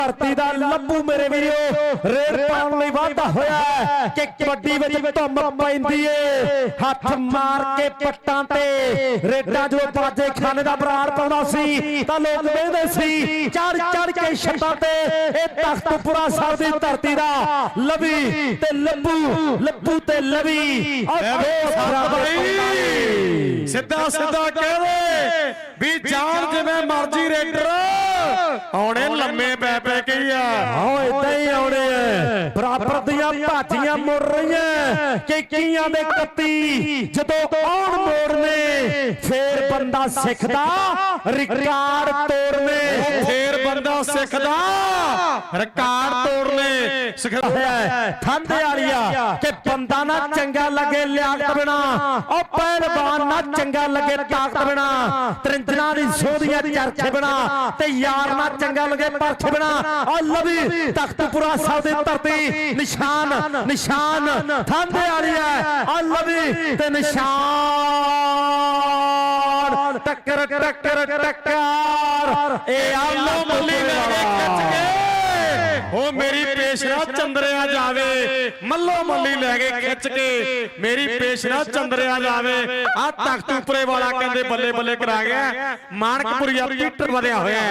ਧਰਤੀ ਦਾ ਲੱਭੂ ਮੇਰੇ ਵੀਰੋ। ਰੇਡ ਪਾਉਣ ਲਈ ਵਾਧਾ ਹੋਇਆ ਕਿ ਕਬੱਡੀ ਵਿੱਚ ਧੁੰਮ ਪੈਂਦੀ ਏ। ਹੱਥ ਮਾਰ ਕੇ ਪੱਟਾਂ ਤੇ ਰੇਡਾਂ ਜੋ ਬਾਜੇ ਖਾਨੇ ਦਾ ਬਰਾੜ ਪਾਉਂਦਾ ਸੀ ਤਾਂ ਲੋਕ ਵੇਖਦੇ ਸੀ ਚੜ ਚੜ ਕੇ ਛੱਤਾਂ ਤੇ ਇਹ ਤਖਤਪੁਰਾ ਸਾਹਿਬ ਦੀ ਧਰਤੀ ਦਾ ਲਵੀ ਤੇ ਲੱਭੂ ਲੱਭੂ ਤੇ ਲਵੀ। ਸਿੱਧਾ ਸਿੱਧਾ ਕਹਿ ਦੇ ਵੀ ਜਾਨ ਜਿਵੇਂ ਮਰਜ਼ੀ ਰੇਡਰ ਆਉਣੇ ਲੰਮੇ ਪੈ ਪੈ ਕੇ ਹੀ ਆ। ਆਓ ਇਦਾਂ ਹੀ ਆਉਣੇ ਐ ਬਰਾਬਰ ਦੀਆਂ ਭਾਜੀਆਂ ਮੁੜ ਰਹੀਆਂ। ਕਿ ਕੀਆਂ ਦੇ ਕੱਤੀ। ਜਦੋਂ ਆਉਣ ਮੋੜਨੇ ਫੇਰ ਬੰਦਾ ਸਿੱਖਦਾ। ਰਿਕਾਰਡ ਤੋੜਨੇ। ਫੇਰ ਬੰਦਾ ਸਿੱਖਦਾ। ਰਿਕਾਰਡ ਤੋੜਨੇ। ਸਿੱਖਦਾ ਹੋਇਆ ਠੰਡ ਵਾਲੀਆ ਕਿ ਬੰਦਾ ਨਾ ਚੰਗਾ ਲੱਗੇ ਲਿਆਕਤ ਬਿਨਾ ਉਹ ਪਹਿਲਵਾਨ ਨਾ ਚੰਗਾ ਲੱਗੇ ਤਾਕਤ ਬਿਨਾ ਤਰਿੰਜਣਾ ਦੀ ਸੋਧੀਆਂ ਚਰਚੇ ਬਿਨਾ ਤੇ ਯਾਰ ਨਾ ਚੰਗਾ ਲੱਗੇ ਪਰਖ ਬਿਨਾ ਉਹ ਲਵੀ ਤਖਤਪੁਰਾ ਸਾਹਿਬ ਦੀ ਧਰਤੀ। ਨਿਸ਼ਾਨ ਨਿਸ਼ਾਨ। ਠੰਡ ਵਾਲੀਆ ਉਹ ਲਵੀ ਤੇ ਨਿਸ਼ਾਨ। ਟੱਕਰ ਟੱਕਰ ਟੱਕਰ। ਇਹ ਆਲੋ ਮੁੱਲੀ ਮੇਰੀ ਪੇਸ਼ਰਾ ਚੰਦਰਿਆ ਜਾਵੇ। ਮੱਲੋ ਮੱਲੀ ਲੈ ਕੇ ਖਿੱਚ ਕੇ ਮੇਰੀ ਪੇਸ਼ਰਾ ਚੰਦਰਿਆ ਜਾਵੇ। ਆ ਤਖਤ ਉਪਰੇ ਵਾਲਾ ਕਹਿੰਦੇ ਬੱਲੇ ਬੱਲੇ ਕਰਾ ਗਿਆ। ਮਾਨਕਪੁਰੀਆ ਪੀਟਰ ਵਧਿਆ ਹੋਇਆ।